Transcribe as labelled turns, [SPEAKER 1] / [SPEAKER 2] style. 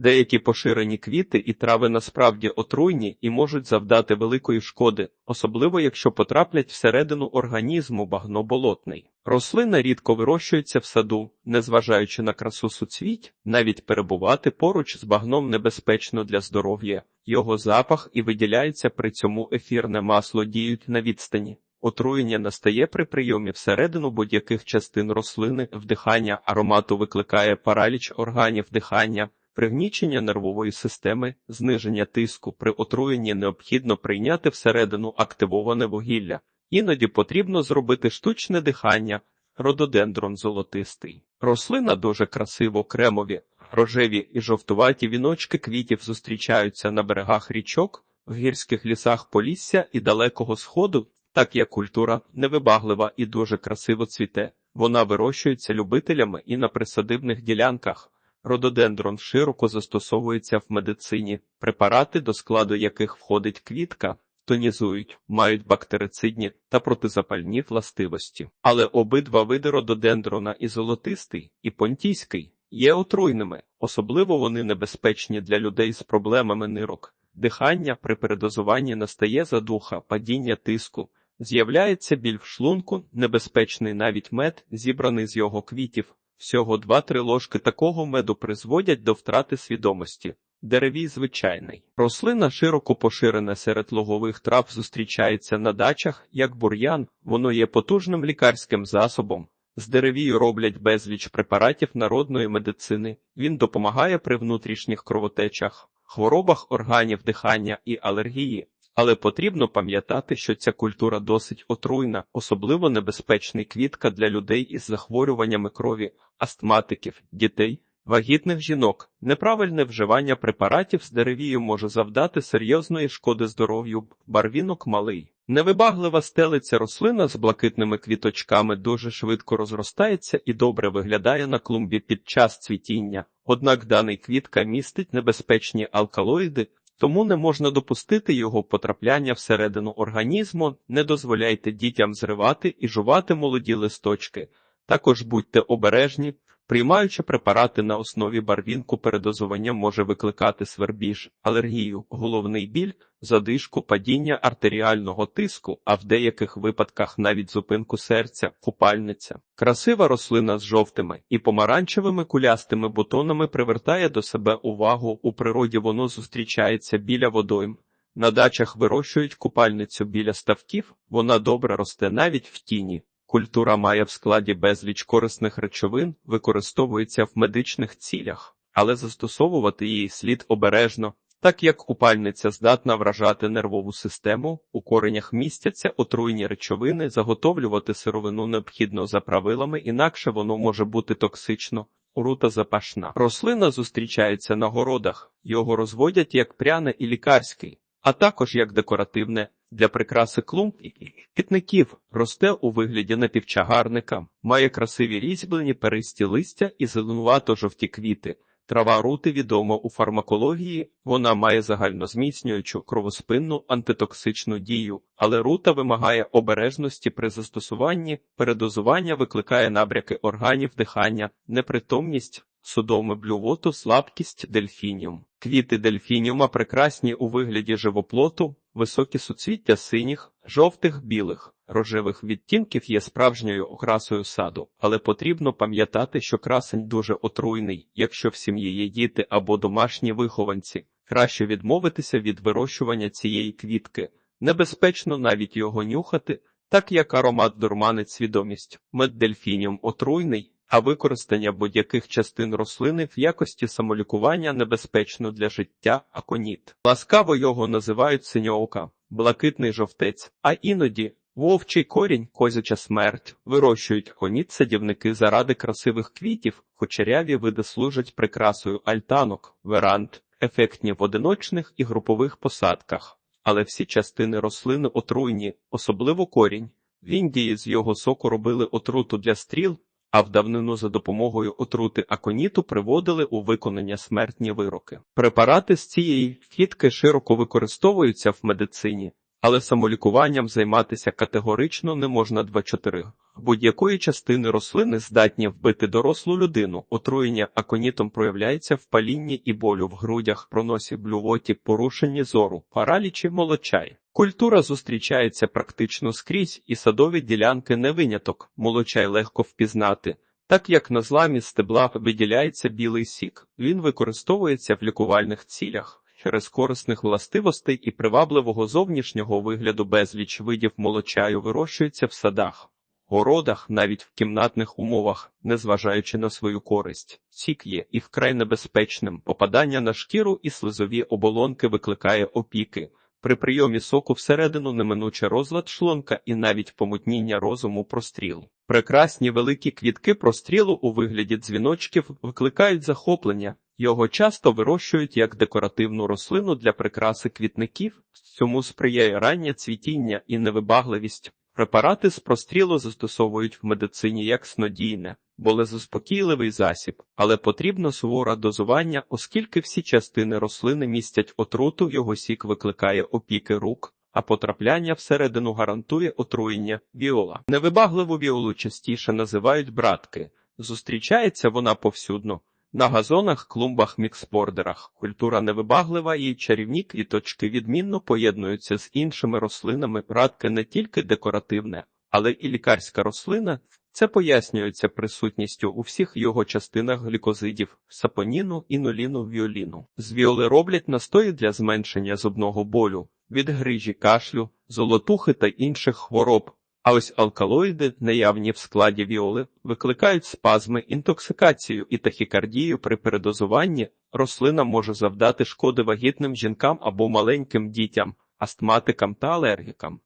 [SPEAKER 1] Деякі поширені квіти і трави насправді отруйні і можуть завдати великої шкоди, особливо якщо потраплять всередину організму багноболотний. Рослина рідко вирощується в саду, незважаючи на красу суцвіть, навіть перебувати поруч з багном небезпечно для здоров'я. Його запах і виділяється при цьому ефірне масло діють на відстані. Отруєння настає при прийомі всередину будь-яких частин рослини, вдихання аромату викликає параліч органів дихання, пригнічення нервової системи, зниження тиску. При отруєнні необхідно прийняти всередину активоване вугілля. Іноді потрібно зробити штучне дихання, рододендрон золотистий. Рослина дуже красиво кремові, рожеві і жовтуваті віночки квітів зустрічаються на берегах річок, в гірських лісах Полісся і Далекого Сходу, так як культура невибаглива і дуже красиво цвіте. Вона вирощується любителями і на присадибних ділянках. Рододендрон широко застосовується в медицині, препарати, до складу яких входить квітка, тонізують, мають бактерицидні та протизапальні властивості. Але обидва види рододендрона і золотистий, і понтійський є отруйними, особливо вони небезпечні для людей з проблемами нирок. Дихання при передозуванні настає задуха, падіння тиску, з'являється біль в шлунку, небезпечний навіть мед, зібраний з його квітів. Всього 2-3 ложки такого меду призводять до втрати свідомості. Деревій звичайний. Рослина широко поширена серед логових трав зустрічається на дачах, як бур'ян, воно є потужним лікарським засобом. З деревію роблять безліч препаратів народної медицини. Він допомагає при внутрішніх кровотечах, хворобах органів дихання і алергії. Але потрібно пам'ятати, що ця культура досить отруйна, особливо небезпечний квітка для людей із захворюваннями крові, астматиків, дітей, вагітних жінок. Неправильне вживання препаратів з деревію може завдати серйозної шкоди здоров'ю. Барвінок малий. Невибаглива стелиця рослина з блакитними квіточками дуже швидко розростається і добре виглядає на клумбі під час цвітіння. Однак даний квітка містить небезпечні алкалоїди, тому не можна допустити його потрапляння всередину організму, не дозволяйте дітям зривати і жувати молоді листочки. Також будьте обережні, приймаючи препарати на основі барвінку, передозування може викликати свербіж, алергію, головний біль, задишку, падіння артеріального тиску, а в деяких випадках навіть зупинку серця, купальниця. Красива рослина з жовтими і помаранчевими кулястими бутонами привертає до себе увагу. У природі воно зустрічається біля водойм. На дачах вирощують купальницю біля ставків, вона добре росте навіть в тіні. Культура має в складі безліч корисних речовин, використовується в медичних цілях, але застосовувати її слід обережно, так як купальниця здатна вражати нервову систему, у коренях містяться отруйні речовини, заготовлювати сировину необхідно за правилами, інакше воно може бути токсично. Рута запашна. Рослина зустрічається на городах, його розводять як пряне і лікарський, а також як декоративне для прикраси клумб і квітників росте у вигляді напівчагарника, має красиві різьблені перисті листя і зеленувато жовті квіти. Трава рути відома у фармакології, вона має загальнозміцнюючу кровоспинну антитоксичну дію, але рута вимагає обережності при застосуванні, передозування викликає набряки органів дихання, непритомність, судоми блювоту, слабкість дельфініум. Квіти дельфініума прекрасні у вигляді живоплоту, високі суцвіття синіх, жовтих, білих, рожевих відтінків є справжньою окрасою саду, але потрібно пам'ятати, що красень дуже отруйний, якщо в сім'ї є діти або домашні вихованці. Краще відмовитися від вирощування цієї квітки. Небезпечно навіть його нюхати, так як аромат дурманить свідомість. Мед дельфініум отруйний, а використання будь-яких частин рослини в якості самолікування небезпечно для життя аконіт. Ласкаво його називають синьоока, блакитний жовтець, а іноді вовчий корінь, козяча смерть. Вирощують аконіт садівники заради красивих квітів, кучеряві види служать прикрасою альтанок, веранд, ефектні в одиночних і групових посадках. Але всі частини рослини отруйні, особливо корінь. В Індії з його соку робили отруту для стріл, а в давнину за допомогою отрути аконіту приводили у виконання смертні вироки. Препарати з цієї фітки широко використовуються в медицині, але самолікуванням займатися категорично не можна 2-4 будь-якої частини рослини здатні вбити дорослу людину. Отруєння аконітом проявляється в палінні і болю в грудях, проносі, блювоті, порушенні зору, паралічі, молочай. Культура зустрічається практично скрізь, і садові ділянки не виняток. Молочай легко впізнати. Так як на зламі стебла виділяється білий сік, він використовується в лікувальних цілях. Через корисних властивостей і привабливого зовнішнього вигляду безліч видів молочаю вирощується в садах, городах, навіть в кімнатних умовах, незважаючи на свою користь. Сік є і вкрай небезпечним. Попадання на шкіру і слизові оболонки викликає опіки. При прийомі соку всередину неминуче розлад шлунка і навіть помутніння розуму простріл. Прекрасні великі квітки прострілу у вигляді дзвіночків викликають захоплення. Його часто вирощують як декоративну рослину для прикраси квітників, цьому сприяє раннє цвітіння і невибагливість. Препарати з прострілу застосовують в медицині як снодійне, болезаспокійливий засіб, але потрібно суворе дозування, оскільки всі частини рослини містять отруту, його сік викликає опіки рук, а потрапляння всередину гарантує отруєння віола. Невибагливу віолу частіше називають братки. Зустрічається вона повсюдно. На газонах, клумбах, міксбордерах культура невибаглива і чарівні квіточки відмінно поєднуються з іншими рослинами. Братки не тільки декоративне, але і лікарська рослина. Це пояснюється присутністю у всіх його частинах глікозидів, сапоніну, інуліну, віоліну. З віоли роблять настої для зменшення зубного болю, від грижі кашлю, золотухи та інших хвороб. А ось алкалоїди, наявні в складі віоли, викликають спазми, інтоксикацію і тахікардію при передозуванні. Рослина може завдати шкоди вагітним жінкам або маленьким дітям, астматикам та алергікам.